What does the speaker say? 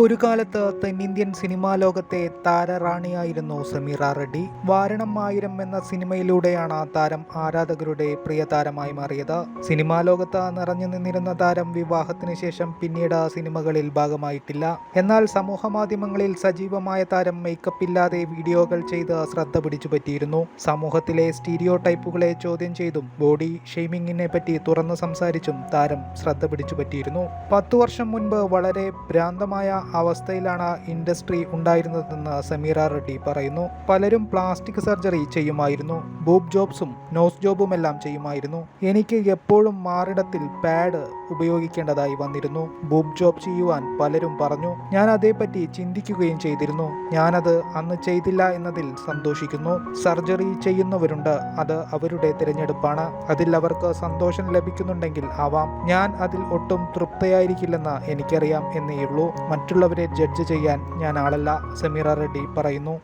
ഒരു കാലത്ത് തെന്നിന്ത്യൻ സിനിമാ ലോകത്തെ താരറാണിയായിരുന്നു സമീറ റെഡ്ഡി. വാരണം ആയിരം എന്ന സിനിമയിലൂടെയാണ് താരം ആരാധകരുടെ പ്രിയ താരമായി മാറിയത്. സിനിമാ ലോകത്ത് നിറഞ്ഞു നിന്നിരുന്ന താരം വിവാഹത്തിന് ശേഷം പിന്നീട് സിനിമകളിൽ ഭാഗമായിട്ടില്ല. എന്നാൽ സമൂഹ മാധ്യമങ്ങളിൽ സജീവമായ താരം മേക്കപ്പ് ഇല്ലാതെ വീഡിയോകൾ ചെയ്ത് ശ്രദ്ധ പിടിച്ചു പറ്റിയിരുന്നു സമൂഹത്തിലെ സ്റ്റീരിയോ ടൈപ്പുകളെ ചോദ്യം ചെയ്തും ബോഡി ഷെയ്മിങ്ങിനെ പറ്റി തുറന്നു സംസാരിച്ചും താരം ശ്രദ്ധ പിടിച്ചു പറ്റിയിരുന്നു പത്തു വർഷം മുൻപ് വളരെ ഭ്രാന്തമായ അവസ്ഥയിലാണ് ഇൻഡസ്ട്രി ഉണ്ടായിരുന്നതെന്ന് സമീറ റെഡ്ഡി പറയുന്നു. പലരും പ്ലാസ്റ്റിക് സർജറി ചെയ്യുമായിരുന്നു. ബൂബ് ജോബ്സും നോസ് ജോബും എല്ലാം ചെയ്യുമായിരുന്നു. എനിക്ക് എപ്പോഴും മാറിടത്തിൽ പാഡ് ഉപയോഗിക്കേണ്ടതായി വന്നിരുന്നു. ബൂബ് ജോബ് ചെയ്യുവാൻ പലരും പറഞ്ഞു. ഞാൻ അതേപ്പറ്റി ചിന്തിക്കുകയും ചെയ്തിരുന്നു. ഞാനത് അന്ന് ചെയ്തില്ല എന്നതിൽ സന്തോഷിക്കുന്നു. സർജറി ചെയ്യുന്നവരുണ്ട്. അത് അവരുടെ തിരഞ്ഞെടുപ്പാണ്. അതിൽ അവർക്ക് സന്തോഷം ലഭിക്കുന്നുണ്ടെങ്കിൽ ആവാം. ഞാൻ അതിൽ ഒട്ടും തൃപ്തയായിരിക്കില്ലെന്ന് എനിക്കറിയാം എന്നേയുള്ളൂ. മറ്റുള്ളവരെ ജഡ്ജ് ചെയ്യാൻ ഞാൻ ആളല്ല സമീറ റെഡ്ഡി പറയുന്നു.